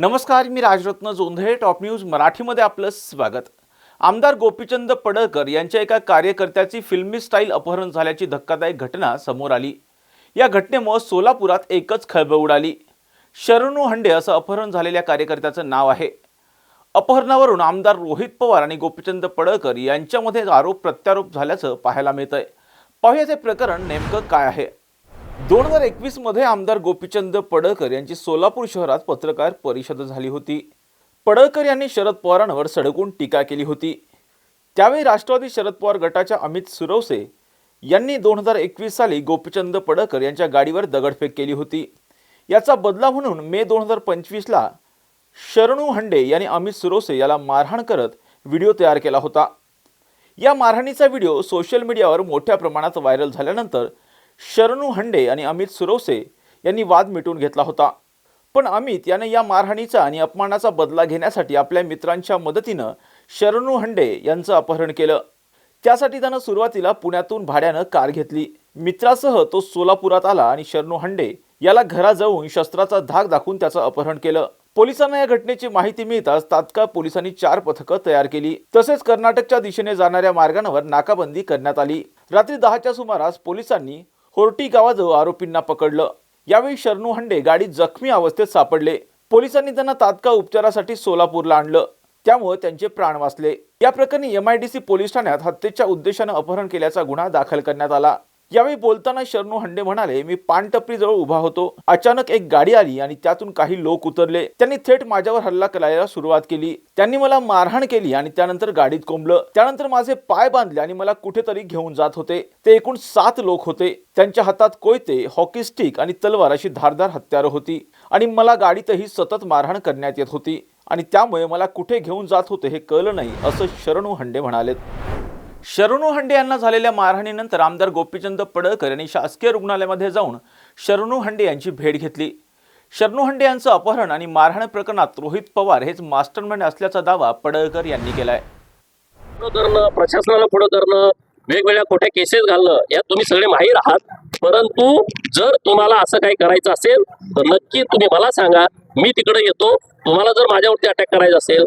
नमस्कार मी Rajratna Jondhale top news मराठीमध्ये आपलं स्वागत. आमदार गोपीचंद पडळकर यांच्या एका कार्यकर्त्याची फिल्मी स्टाईल अपहरण झाल्याची धक्कादायक घटना समोर आली. या घटनेमुळे सोलापुरात एकच खळबळ उडाली. शरणू हंडे असं अपहरण झालेल्या कार्यकर्त्याचं नाव आहे. अपहरणावरून आमदार रोहित पवार आणि गोपीचंद पडळकर यांच्यामध्ये आरोप प्रत्यारोप झाल्याचं पाहायला मिळतंय. पाहूया ते प्रकरण नेमकं काय आहे. दोन हजार एकवीसमध्ये आमदार गोपीचंद पडळकर यांची सोलापूर शहरात पत्रकार परिषद झाली होती. पडळकर यांनी शरद पवारांवर सडकून टीका केली होती. त्यावेळी राष्ट्रवादी शरद पवार गटाच्या अमित सुरवसे यांनी दोन हजार एकवीस साली गोपीचंद पडळकर यांच्या गाडीवर दगडफेक केली होती. याचा बदला म्हणून मे दोन हजार पंचवीसला शरणू हंडे यांनी अमित सुरवसे याला मारहाण करत व्हिडिओ तयार केला होता. या मारहाणीचा व्हिडिओ सोशल मीडियावर मोठ्या प्रमाणात व्हायरल झाल्यानंतर शरणू हंडे आणि अमित सुरवसे यांनी वाद मिटवून घेतला होता. पण अमित याने या मारहाणीचा आणि अपमानाचा बदला घेण्यासाठी आपल्या मित्रांच्या मदतीनं शरणू हंडे यांचं अपहरण केलं. त्यासाठी त्यानं सुरुवातीला पुण्यातून भाड्यानं कार घेतली. मित्रासह तो सोलापुरात आला आणि शरणू हंडे याला घरा जाऊन शस्त्राचा धाक दाखवून त्याचं अपहरण केलं. पोलिसांना या घटनेची माहिती मिळताच तात्काळ पोलिसांनी चार पथकं तयार केली. तसेच कर्नाटकच्या दिशेने जाणाऱ्या मार्गांवर नाकाबंदी करण्यात आली. रात्री दहाच्या सुमारास पोलिसांनी होर्टी गावाजवळ आरोपींना पकडलं. यावेळी शरणू हंडे गाडीत जखमी अवस्थेत सापडले. पोलिसांनी त्यांना तात्काळ उपचारासाठी सोलापूरला आणलं. त्यामुळे त्यांचे प्राण वाचले. या प्रकरणी एमआयडीसी पोलीस ठाण्यात हत्येच्या उद्देशानं अपहरण केल्याचा गुन्हा दाखल करण्यात आला. यावेळी बोलताना शरणू हंडे म्हणाले मी पानटपरीजवळ उभा होतो. अचानक एक गाडी आली आणि त्यातून काही लोक उतरले. त्यांनी थेट माझ्यावर हल्ला करायला सुरुवात केली. त्यांनी मला मारहाण केली आणि त्यानंतर गाडीत कोंबलं. त्यानंतर माझे पाय बांधले आणि मला कुठेतरी घेऊन जात होते. ते एकूण सात लोक होते. त्यांच्या हातात कोयते हॉकी स्टिक आणि तलवार अशी धारदार हत्यारं होती आणि मला गाडीतही सतत मारहाण करण्यात येत होती आणि त्यामुळे मला कुठे घेऊन जात होते हे कळलं नाही असं शरणू हंडे म्हणालेत. शरणू हंडे यांना झालेल्या मारहाणीनंतर आमदार गोपीचंद पडळकर यांनी शासकीय रुग्णालयामध्ये जाऊन शरणू हंडे यांची भेट घेतली. शरणू हंडे यांचं अपहरण आणि मारहाण प्रकरणात रोहित पवार हेच मास्टरमाइंड असल्याचा दावा पडळकर यांनी केलाय. पुढं प्रशासनाला पुढं धरणं वेगवेगळ्या खोट्या केसेस घालणं यात तुम्ही सगळे माहीर आहात. परंतु जर तुम्हाला असं काही करायचं असेल तर नक्की तुम्ही मला सांगा. मी तिकडे येतो. तुम्हाला जर माझ्यावरती अटॅक करायचा असेल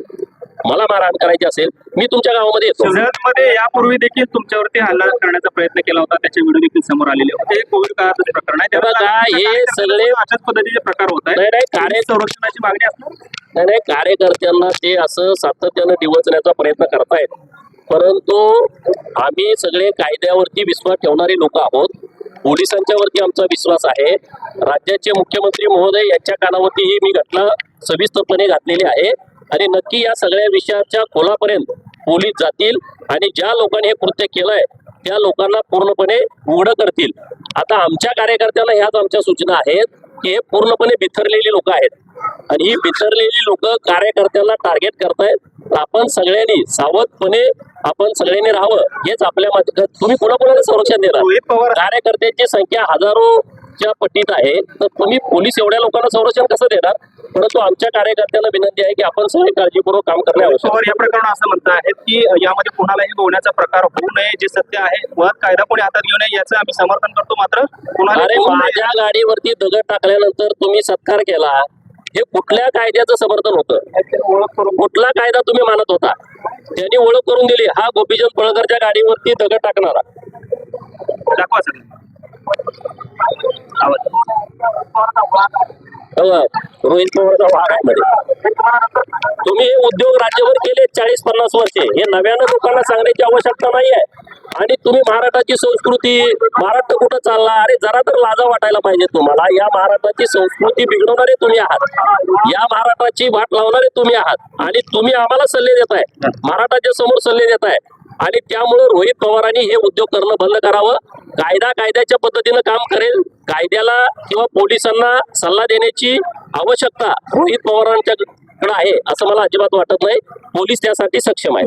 मला मारहाण करायची असेल मी तुमच्या गावामध्ये येतो. मध्ये यापूर्वी देखील तुमच्यावरती हल्ला करण्याचा प्रयत्न केला होता त्याचे व्हिडिओ देखील समोर आलेले होते. कोविड काळातच प्रकरण आहे. हे त्यामुळे हे सगळे- अशाच पद्धतीचे प्रकार होत आहे कार्य- संरक्षणाची मागणी असणार? नाही नाही कार्यकर्त्यांना ते असं सातत्यानं डिवचण्याचा प्रयत्न करतायत. परंतु आम्ही सगळे कायद्यावरती विश्वास ठेवणारे लोक आहोत. पोलिसांच्या वरती आमचा विश्वास आहे. राज्याचे मुख्यमंत्री महोदय यांच्या कानावरती ही मी घटना सविस्तरपणे घातलेली आहे. आणि नक्की या सगळ्या विषयाच्या खोलापर्यंत पोलीस जातील आणि ज्या लोकांनी हे कृत्य केलंय त्या लोकांना पूर्णपणे उघडं करतील. आता आमच्या कार्यकर्त्यांना ह्याच आमच्या सूचना आहेत की हे पूर्णपणे बिथरलेली लोक आहेत. आणि ही बिथरलेली लोक कार्यकर्त्यांना टार्गेट करतायत. आपण सगळ्यांनी सावधपणे आपण सगळ्यांनी राहावं हेच आपल्या तुम्ही कोणाकोणाला संरक्षण देणार? कार्यकर्त्यांची संख्या हजारोच्या पट्टीत आहे तर तुम्ही पोलीस एवढ्या लोकांना संरक्षण कसं देणार? परंतु आमच्या कार्यकर्त्यांना विनंती आहे की आपण सगळे काळजीपूर्वक काम करणे आवश्यक या प्रकरणात असं म्हणत आहेत की यामध्ये कोणालाही गोवण्याचा प्रकार होऊ नये जे सत्य आहे मुळात कायदा कोणी हातात घेऊ नये याचं आम्ही समर्थन करतो मात्र कोणाला माझ्या गाडीवरती दगड टाकल्यानंतर तुम्ही सत्कार केला. हे कुठल्या कायद्याचं समर्थन होतं? ओळख करून कुठला कायदा तुम्ही मानत होता? त्यांनी ओळख करून दिली हा गोपीचंद पळकरच्या गाडीवरती दगड टाकणारा. दाखवा सर रोहित पवारचा आहे तुम्ही हे उद्योग राज्यभर केले चाळीस पन्नास वर्षे. हे नव्यानं लोकांना सांगण्याची आवश्यकता नाही आहे आणि तुम्ही महाराष्ट्राची संस्कृती महाराष्ट्र कुठं चालला? अरे जरा तर लाजा वाटायला पाहिजे तुम्हाला. या महाराष्ट्राची संस्कृती बिघडवणारे तुम्ही आहात. या महाराष्ट्राची वाट लावणारे तुम्ही आहात. आणि तुम्ही आम्हाला सल्ले देताय. महाराष्ट्राच्या समोर सल्ले देताय. आणि त्यामुळे रोहित पवारांनी हे उद्योग करणं बंद करावं. कायदा कायद्याच्या पद्धतीनं काम करेल. कायद्याला किंवा पोलिसांना सल्ला देण्याची आवश्यकता रोहित पवारांच्या कडे आहे असं मला अजिबात वाटत नाही. पोलीस त्यासाठी सक्षम आहे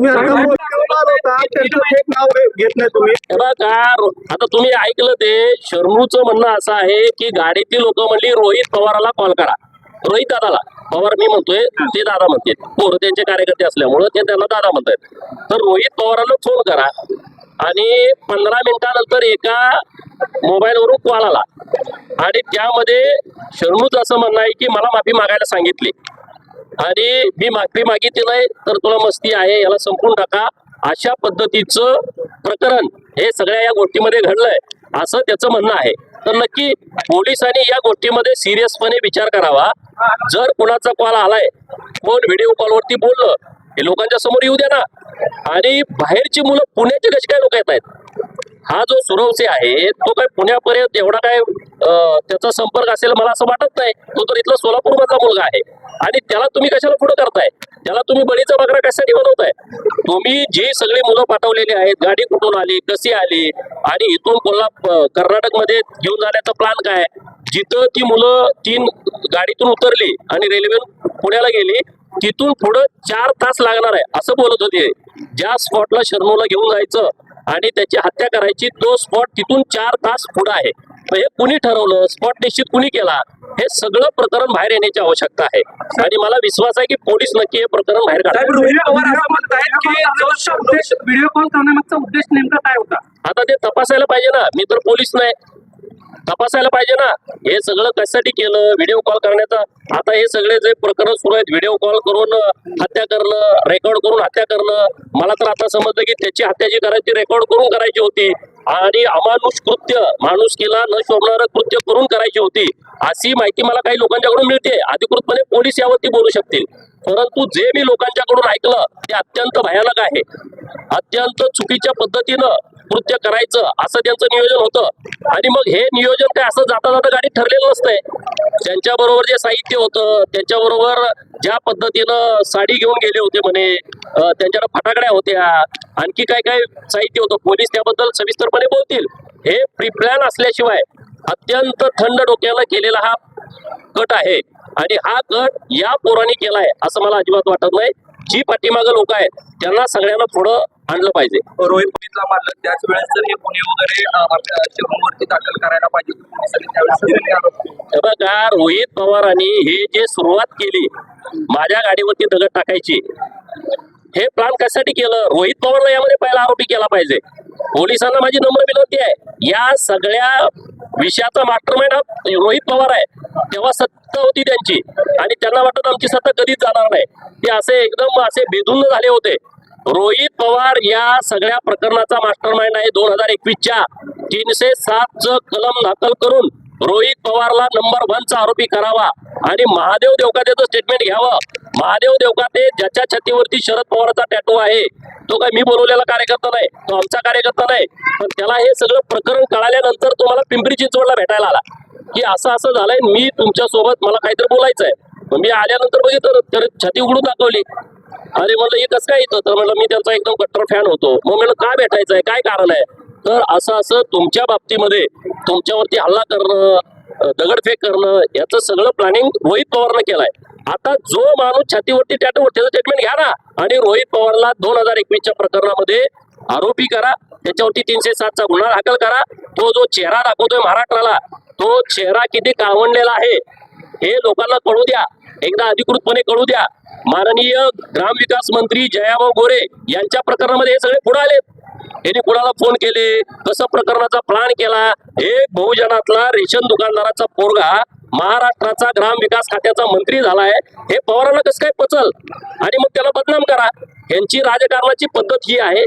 आता तुम्ही ऐकलं ते शर्मूचं म्हणणं असं आहे की गाडीतील लोक म्हणली रोहित पवाराला कॉल करा. रोहित दादाला. पवार मी म्हणतोय ते दादा म्हणते. पोरं त्यांचे कार्यकर्ते असल्यामुळं ते त्यांना दादा म्हणतात तर रोहित पवारांना फोन करा आणि पंधरा मिनिटानंतर एका मोबाईलवरून कॉल आला. आणि त्यामध्ये शर्मूच असं म्हणणं आहे की मला माफी मागायला सांगितली. आणि मी माफी मागितली नाही तर तुला मस्ती आहे याला संपून टाका. अशा पद्धतीचं प्रकरण हे सगळ्या या गोष्टीमध्ये घडलंय. असं त्याचं म्हणणं आहे. तर नक्की पोलिसांनी या गोष्टीमध्ये सिरियसपणे विचार करावा. जर कुणाचा कॉल आलाय कोण व्हिडिओ कॉलवरती बोललं हे लोकांच्या समोर येऊ द्या ना. आणि बाहेरची मुलं पुण्याचे कशी काय लोक येत आहेत हा जो सुरवसे आहे तो काय पुण्यापर्यंत एवढा काय त्याचा संपर्क असेल मला असं वाटत नाही. तो तर इथला सोलापूर मधला मुलगा आहे. आणि त्याला तुम्ही कशाला पुढे करताय? त्याला तुम्ही बळीचा बकरा कशासाठी बनवताय? तुम्ही जी सगळी मुलं पाठवलेली आहेत गाडी कुठून आली कशी आली आणि इथून कोल्हा कर्नाटकमध्ये घेऊन जाण्याचा प्लॅन काय? जिथं ती मुलं तीन गाडीतून उतरली आणि रेल्वे पुण्याला गेली तिथून पुढं चार तास लागणार आहे असं बोलत होते. ज्या स्पॉटला शर्मूला घेऊन जायचं आणि त्याची हत्या करायची तो स्पॉट तिथून चार तास पुढे आहे. हे कुणी ठरवलं? स्पॉट निश्चित कुणी केला? हे सगळं प्रकरण बाहेर येण्याची आवश्यकता आहे. आणि मला विश्वास आहे की पोलीस नक्की हे प्रकरण बाहेर काढतात साहेब रोहित पवार असं म्हणत आहेत की जो उद्देश व्हिडिओ कॉल करण्यामागचा उद्देश नेमका काय होता? आता ते तपासायला पाहिजे ना. मी तर पोलीस नाही. तपासायला पाहिजे ना. हे सगळं कशासाठी केलं? व्हिडिओ कॉल करण्याचा. आता हे सगळे जे प्रकरण सुरू आहेत व्हिडिओ कॉल करून हत्या करणं रेकॉर्ड करून हत्या करणं. मला तर आता समजलं की त्याची हत्या जी करायची रेकॉर्ड करून करायची होती. आणि अमानुष कृत्य माणूस केला न शोभणारं कृत्य करून करायची होती. अशी माहिती मला काही लोकांच्याकडून मिळते. अधिकृतपणे पोलीस यावरती बोलू शकतील. परंतु जे मी लोकांच्याकडून ऐकलं ते अत्यंत भयानक आहे. अत्यंत चुकीच्या पद्धतीनं कृत्य करायचं असं त्यांचं नियोजन होतं. आणि मग हे नियोजन काय असं जाता जाता गाडीत ठरलेलं नसतंय. त्यांच्या बरोबर जे साहित्य होतं त्यांच्या बरोबर ज्या पद्धतीनं साडी घेऊन गेले होते म्हणे त्यांच्याकडे फटाकड्या होत्या आणखी काय काय साहित्य होतं पोलीस त्याबद्दल सविस्तरपणे बोलतील. हे प्रिप्लॅन असल्याशिवाय अत्यंत थंड डोक्याला केलेला हा कट आहे. आणि हा कट या पोराने केलाय असं मला अजिबात वाटत नाही. जी पाठीमागं लोक आहेत त्यांना सगळ्यांना पुढं आणलं पाहिजे. रोहित पुलिसला मारलं. त्याच वेळेस जर हे गुन्हे वगैरे दाखल करायला पाहिजे बघा रोहित पवारांनी हे जे सुरुवात केली माझ्या गाडीवरती दगड टाकायची हे प्लान कशासाठी केलं? रोहित पवारला यामध्ये पहिला आरोपी केला पाहिजे. पोलिसांना माझी नम्र विनंती आहे. या सगळ्या विषयाचा मास्टरमाइंड हा रोहित पवार आहे. तेव्हा सत्ता होती त्यांची. आणि त्यांना वाटत आमची सत्ता कधीच जाणार नाही. ते असे एकदम असे बेधुंद झाले होते. रोहित पवार या सगळ्या प्रकरणाचा मास्टर माइंड आहे दोन हजार एकवीसच्या. तीनशे सातचं कलम दाखल करून रोहित पवारला नंबर वनचा आरोपी करावा. आणि महादेव देवकातेचं स्टेटमेंट घ्यावं महादेव देवकाते ज्याच्या छातीवरती शरद पवारचा टॅटू आहे तो काय मी बोलवलेला कार्यकर्ता नाही तो आमचा कार्यकर्ता नाही पण त्याला हे सगळं प्रकरण कळाल्यानंतर तो मला पिंपरी चिंचवडला भेटायला आला. की असं असं झालंय मी तुमच्यासोबत मला काहीतरी बोलायचं आहे मग मी आल्यानंतर बघितलं तर छाती उघडून दाखवली. अरे म्हणलं हे कसं काय येतं? तर म्हणलं मी त्यांचा एकदम कट्टर फॅन होतो. मग म्हणलं काय भेटायचं आहे काय कारण आहे? तर असं असं तुमच्या बाबतीमध्ये तुमच्यावरती हल्ला करणं दगडफेक करणं याचं सगळं प्लॅनिंग रोहित पवारनं केलंय. आता जो माणूस छातीवरती टॅटू त्याचं स्टेटमेंट घ्या ना. आणि रोहित पवारला दोन हजार एकवीसच्या प्रकरणामध्ये आरोपी करा त्याच्यावरती तीनशे सातचा गुन्हा दाखल करा. तो जो चेहरा दाखवतोय महाराष्ट्राला तो चेहरा किती कावणलेला आहे हे लोकांना कळू द्या. एकदा अधिकृतपणे कळू द्या. माननीय ग्रामविकास मंत्री जयाभाऊ गोरे यांच्या प्रकरणामध्ये हे सगळे पुढे आले यांनी कुणाला फोन केले? कसं प्रकरणाचा प्लान केला? हे बहुजनातला रेशन दुकानदाराचा पोरगा महाराष्ट्राचा ग्रामविकास खात्याचा मंत्री झालाय. हे पवारांना कसं काय पचल? आणि मग त्याला बदनाम करा. यांची राजकारणाची पद्धत ही आहे.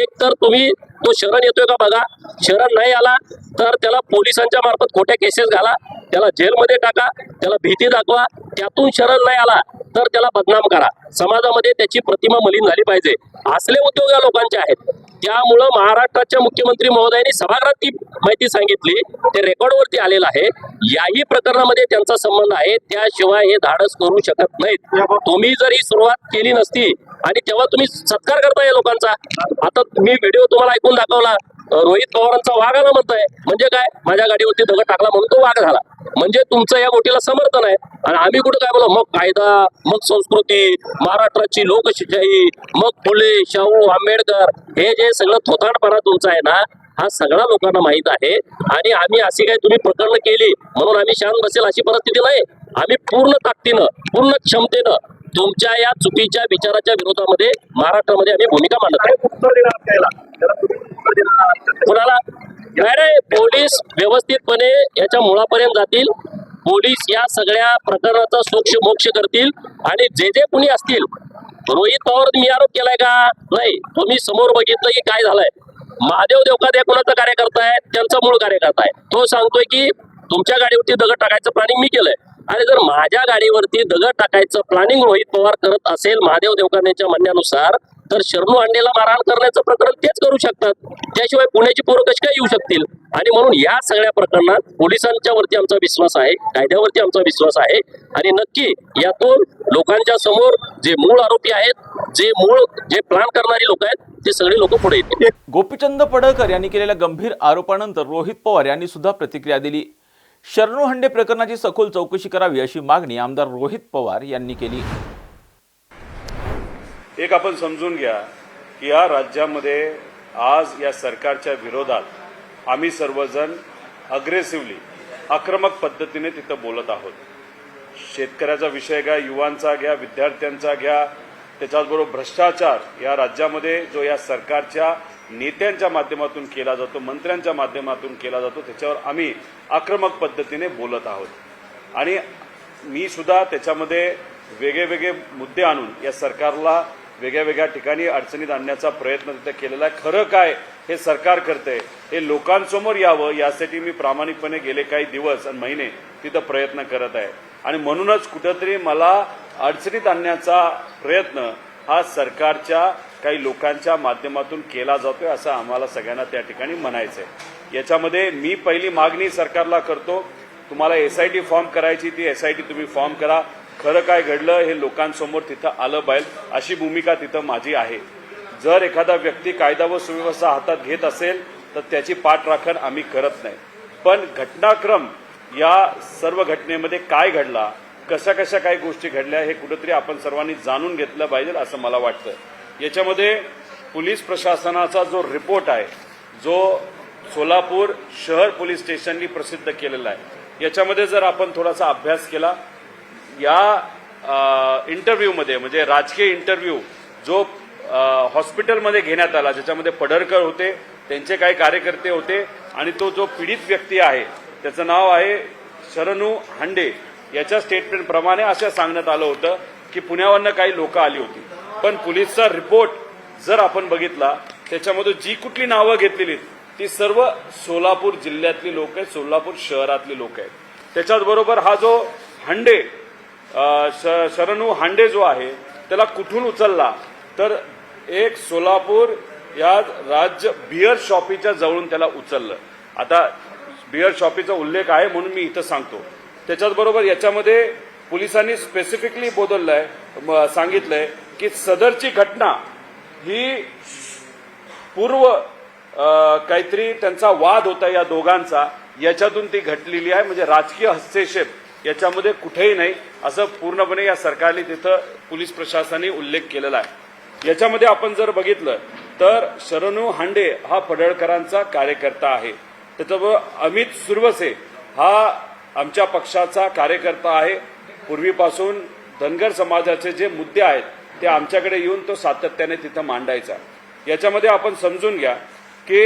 एक तर तुम्ही तो शरण येतोय का बघा? शरण नाही आला तर त्याला पोलिसांच्या मार्फत खोट्या केसेस घाला. त्याला जेलमध्ये टाका. त्याला भीती दाखवा. त्यातून शरण नाही आला तर त्याला बदनाम करा. समाजामध्ये त्याची प्रतिमा मलिन झाली पाहिजे. असले उद्योग या लोकांचे आहेत. त्यामुळं महाराष्ट्राच्या मुख्यमंत्री महोदयांनी सभागृहात ती माहिती सांगितली. ते रेकॉर्डवरती आलेलं आहे. याही प्रकरणामध्ये त्यांचा संबंध आहे. त्याशिवाय हे धाडस करू शकत नाहीत. तुम्ही जर ही सुरुवात केली नसती आणि तेव्हा तुम्ही सत्कार करताय या लोकांचा. आता मी व्हिडिओ तुम्हाला ऐकून दाखवला. रोहित पवारांचा वाघ आला म्हणताय. म्हणजे काय? माझ्या गाडीवरती दगड टाकला म्हणून तो वाघ झाला. म्हणजे तुमचं या गोष्टीला समर्थन आहे. आणि आम्ही कुठं काय बोला? मग कायदा मग संस्कृती महाराष्ट्राची लोकशाही मग फुले शाहू आंबेडकर हे जे सगळं थोताडपणा तुमचा आहे ना हा सगळ्या लोकांना माहीत आहे. आणि आम्ही अशी काही तुम्ही प्रकरण केली म्हणून आम्ही शांत बसेल अशी परिस्थिती नाही. आम्ही पूर्ण ताकदीनं पूर्ण क्षमतेनं तुमच्या या चुकीच्या विचाराच्या विरोधामध्ये महाराष्ट्रामध्ये आम्ही भूमिका मांडत काय कुणाला? नाही पोलीस व्यवस्थितपणे याच्या मुळापर्यंत जातील. पोलीस या सगळ्या प्रकरणाचा सोक्ष मोक्ष करतील. आणि जे जे कुणी असतील रोहित पवार मी आरोप केलाय का? नाही तुम्ही समोर बघितलं की काय झालंय. महादेव देवकात या कोणाचा कार्यकर्ता आहे? त्यांचा मूळ कार्यकर्ता आहे. तो सांगतोय की तुमच्या गाडीवरती दगड टाकायचं प्लॅनिंग मी केलंय. आणि जर माझ्या गाडीवरती दगड टाकायचं प्लॅनिंग रोहित पवार करत असेल महादेव देवकर म्हणण्यानुसार तर शरणू अंडेला मारहाण करण्याचं प्रकरण तेच करू शकतात. त्याशिवाय पुण्याची पोरं कशी काय येऊ शकतील? आणि म्हणून या सगळ्या प्रकरणात पोलिसांच्या वरती आमचा विश्वास आहे कायद्यावरती आमचा विश्वास आहे. आणि नक्की यातून लोकांच्या समोर जे मूळ आरोपी आहेत जे मूळ जे प्लॅन करणारी लोक आहेत ते सगळे लोक पुढे येतील. गोपीचंद पडळकर यांनी केलेल्या गंभीर आरोपानंतर रोहित पवार यांनी सुद्धा प्रतिक्रिया दिली. शरणू हंडे प्रकरणाची सखोल चौकशी करावी अशी मागणी आमदार रोहित पवार यांनी केली. एक आपण समजून घ्या की या राज्यामध्ये आज या सरकारच्या विरोधात आम्ही सर्वजण अग्रेसिव्हली आक्रमक पद्धतीने तिथं बोलत आहोत. शेतकऱ्याचा विषय घ्या युवांचा घ्या विद्यार्थ्यांचा घ्या त्याच्याचबरोबर भ्रष्टाचार या राज्यामध्ये जो या सरकारच्या नेत्यांच्या माध्यमातून केला जातो मंत्र्यांच्या माध्यमातून केला जातो त्याच्यावर आम्ही आक्रमक पद्धतीने बोलत आहोत. आणि मी सुद्धा त्याच्यामध्ये वेगळे वेगळे मुद्दे आणून या सरकारला वेगळ्या वेगळ्या ठिकाणी अडचणीत आणण्याचा प्रयत्न तिथे केलेला आहे. खरं काय हे सरकार करते हे लोकांसमोर यावं यासाठी मी प्रामाणिकपणे गेले काही दिवस आणि महिने तिथं प्रयत्न करत आहे. आणि म्हणूनच कुठंतरी मला अडचणीत आणण्याचा प्रयत्न हा सरकारच्या काही लोकांच्या माध्यमातून केला जातोय असं आम्हाला सगळ्यांना त्या ठिकाणी म्हणायचं आहे याच्यामध्ये मी पहिली मागणी सरकारला करतो तुम्हाला एस आय टी फॉर्म करायची ती एस आय टी तुम्ही फॉर्म करा. खरं काय घडलं हे लोकांसमोर तिथं आलं पाहिजे अशी भूमिका तिथं माझी आहे. जर एखादा व्यक्ती कायदा व सुव्यवस्था हातात घेत असेल तर त्याची पाठराखण आम्ही करत नाही. पण घटनाक्रम या सर्व घटनेमध्ये काय घडला कशा कशा काही गोष्टी घडल्या हे कुठंतरी आपण सर्वांनी जाणून घेतलं पाहिजे असं मला वाटतं. याच्यामध्ये पोलीस प्रशासनाचा जो रिपोर्ट आहे जो सोलापूर शहर पोलीस स्टेशननी प्रसिद्ध केलेला आहे. याच्यामध्ये जर आपण थोडासा अभ्यास केला या इंटरव्ह्यूमध्ये म्हणजे राजकीय इंटरव्ह्यू जो हॉस्पिटलमध्ये घेण्यात आला ज्याच्यामध्ये पडरकर होते त्यांचे काही कार्यकर्ते होते आणि तो जो पीडित व्यक्ती आहे त्याचं नाव आहे शरणू हांडे. याच्या स्टेटमेंटप्रमाणे असं सांगण्यात आलं होतं की पुण्यावरनं काही लोक आली होती. पण पोलीसचा रिपोर्ट जर आपण बघितला त्याच्यामध्ये जी कुठली नावं घेतलेली ती सर्व सोलापूर जिल्ह्यातली लोक आहेत सोलापूर शहरातली लोक आहेत. त्याच्याचबरोबर हा जो हांडे श- शरणू हांडे जो आहे त्याला कुठून उचलला? तर एक सोलापूर या राज्य बिअर शॉपीच्या जवळून त्याला उचललं. आता बिअर शॉपीचा उल्लेख आहे म्हणून मी इथं सांगतो. त्याच्याचबरोबर याच्यामध्ये पोलिसांनी स्पेसिफिकली बोललंय सांगितलंय की सदरची घटना ही पूर्व काहीतरी त्यांचा वाद होता या दोघांचा याच्यातून ती घटलेली आहे. म्हणजे राजकीय हस्तक्षेप याच्यामध्ये कुठेही नाही असं पूर्णपणे या सरकारने तिथं पोलीस प्रशासनाने उल्लेख केलेला आहे. याच्यामध्ये आपण जर बघितलं तर शरणू हांडे हा पडळकरांचा कार्यकर्ता आहे. त्याच्याबरोबर अमित सुरवसे हा आमच्या पक्षाचा कार्यकर्ता आहे. पूर्वीपासून धनगर समाजाचे जे मुद्दे आहेत ते आमच्याकडे येऊन तो सातत्याने तिथं मांडायचा. याच्यामध्ये आपण समजून घ्या की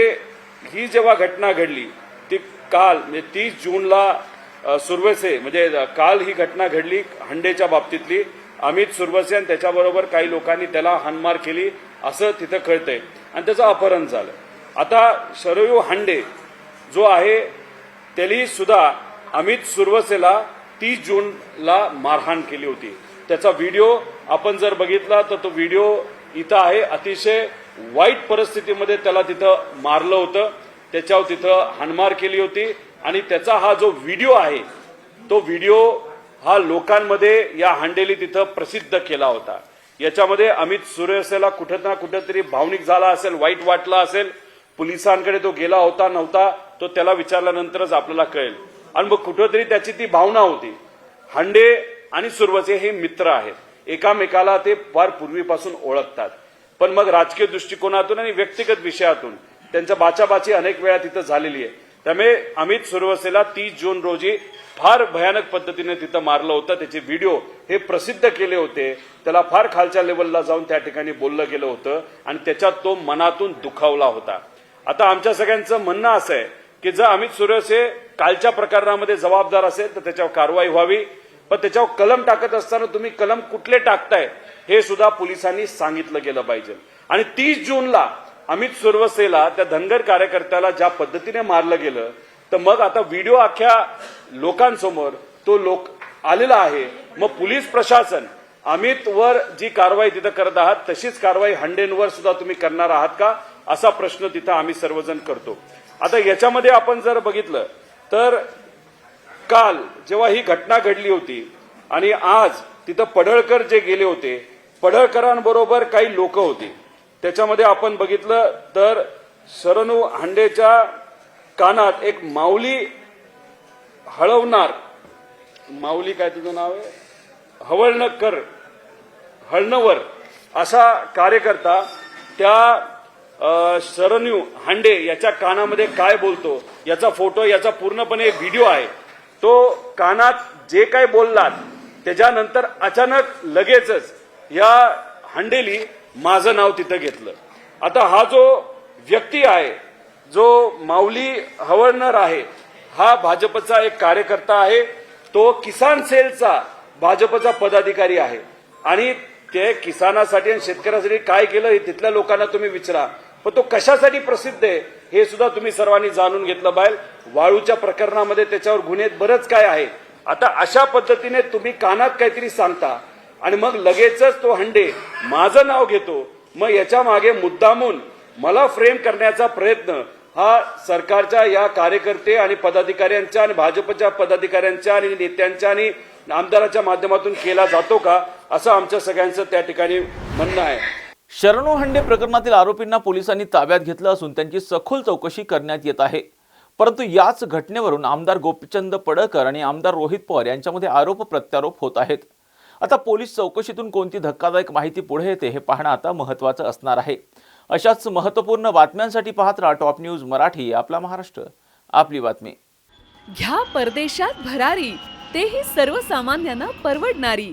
ही जेव्हा घटना घडली ती काल म्हणजे तीस जूनला सुरवसे म्हणजे काल ही घटना घडली हंडेच्या बाबतीतली. अमित सुरवसे आणि त्याच्याबरोबर काही लोकांनी त्याला हानमार केली असं तिथं कळतंय. आणि त्याचं अपहरण झालं. आता शरयू हांडे जो आहे त्यांनी सुद्धा अमित सुरवसेला तीस जूनला मारहाण केली होती. त्याचा व्हिडिओ आपण जर बघितला तर तो व्हिडिओ इथं आहे. अतिशय वाईट परिस्थितीमध्ये त्याला तिथं मारलं होतं. त्याच्यावर तिथं हाणमार केली होती. आणि त्याचा हा जो व्हिडिओ आहे तो व्हिडिओ हा लोकांमध्ये या हांडेली तिथं प्रसिद्ध केला होता. याच्यामध्ये अमित सुरेसेला कुठं ना कुठंतरी भावनिक झाला असेल वाईट वाटला असेल. पोलिसांकडे तो गेला होता नव्हता. तो त्याला विचारल्यानंतरच आपल्याला कळेल. आणि मग कुठंतरी त्याची ती भावना होती. हांडे आणि सुरवसे हे मित्र आहेत. एकामेकाला ते फार पूर्वीपासून ओळखतात. पण मग राजकीय दृष्टिकोनातून आणि व्यक्तिगत विषयातून त्यांच्या बाचाबाची अनेक वेळा तिथं झालेली आहे. त्यामुळे अमित सुरवसेला तीस जून रोजी फार भयानक पद्धतीने तिथं मारलं होतं. त्याचे व्हिडिओ हे प्रसिद्ध केले होते. त्याला फार खालच्या लेवलला जाऊन त्या ठिकाणी बोललं गेलं होतं आणि त्याच्यात तो मनातून दुखावला होता. आता आमच्या सगळ्यांचं म्हणणं असं आहे की जर अमित सुरवसे कालच्या प्रकरणामध्ये जबाबदार असेल तर त्याच्यावर कारवाई व्हावी. पण त्याच्यावर कलम टाकत असताना तुम्ही कलम कुठले टाकताय हे सुद्धा पोलिसांनी सांगितलं गेलं पाहिजे. आणि तीस जूनला अमित सुरवसेला त्या धनगर कार्यकर्त्याला ज्या पद्धतीने मारलं गेलं तर मग आता व्हिडिओ अख्ख्या लोकांसमोर तो लोक आलेला आहे. मग पोलीस प्रशासन अमित वर जी कारवाई तिथं करत आहात तशीच कारवाई हंडेनवर सुद्धा तुम्ही करणार आहात का? असा प्रश्न तिथं आम्ही सर्वजण करतो. आता याच्यामध्ये आपण जर बघितलं तर काल जेव्हा ही घटना घडली होती आणि आज तिथं पडळकर जे गेले होते पडळकरांबरोबर काही लोक होती. त्याच्यामध्ये आपण बघितलं तर सरनू हांडेच्या कानात एक माऊली हळवणार. माऊली काय तुझं नाव आहे? हवळणकर हळणवर असा कार्यकर्ता त्या अ, शरणू हांडे याच्या कानामध्ये काय बोलतो याचा फोटो याचा पूर्णपणे व्हिडिओ आहे. तो कानात जे काय बोललात त्याच्यानंतर अचानक लगेचच या हांडेली माझं नाव तिथं घेतलं. आता हा जो व्यक्ती आहे जो माऊली हवळणार आहे हा भाजपचा एक कार्यकर्ता आहे तो किसान सेलचा भाजपचा पदाधिकारी आहे. आणि ते किसानासाठी आणि शेतकऱ्यासाठी काय केलं हे तिथल्या लोकांना तुम्ही विचारा. पण तो कशासाठी प्रसिद्ध आहे? हे सुद्धा तुम्ही सर्वांनी जाणून घेतलं पाहिजे वाळूच्या प्रकरणामध्ये त्याच्यावर गुन्हे बरंच काय आहे. आता अशा पद्धतीने तुम्ही कानात काहीतरी सांगता आणि मग लगेचच तो हंडे माझं नाव घेतो. मग याच्या मागे मुद्दामून मला फ्रेम करण्याचा प्रयत्न हा सरकारच्या या कार्यकर्ते आणि पदाधिकाऱ्यांच्या आणि भाजपच्या पदाधिकाऱ्यांच्या आणि नेत्यांच्या आणि आमदाराच्या माध्यमातून केला जातो का असं आमच्या सगळ्यांचं त्या ठिकाणी म्हणणं आहे. शरणू हंडे प्रकरणातील आरोपींना पोलिसांनी ताब्यात घेतलं असून त्यांची सखोल चौकशी करण्यात येत आहे. परंतु याच घटनेवरून आमदार गोपीचंद पडळकर आणि आमदार रोहित पवार यांच्यामध्ये आरोप प्रत्यारोप होत आहेत. आता पोलीस चौकशीतून कोणती धक्कादायक माहिती पुढे येते हे पाहणं आता महत्त्वाचं असणार आहे. अशाच महत्त्वपूर्ण बातम्यांसाठी पाहत राहा टॉप न्यूज मराठी आपला महाराष्ट्र आपली बातमी. घ्या परदेशात भरारी तेही सर्वसामान्यांना परवडणारी.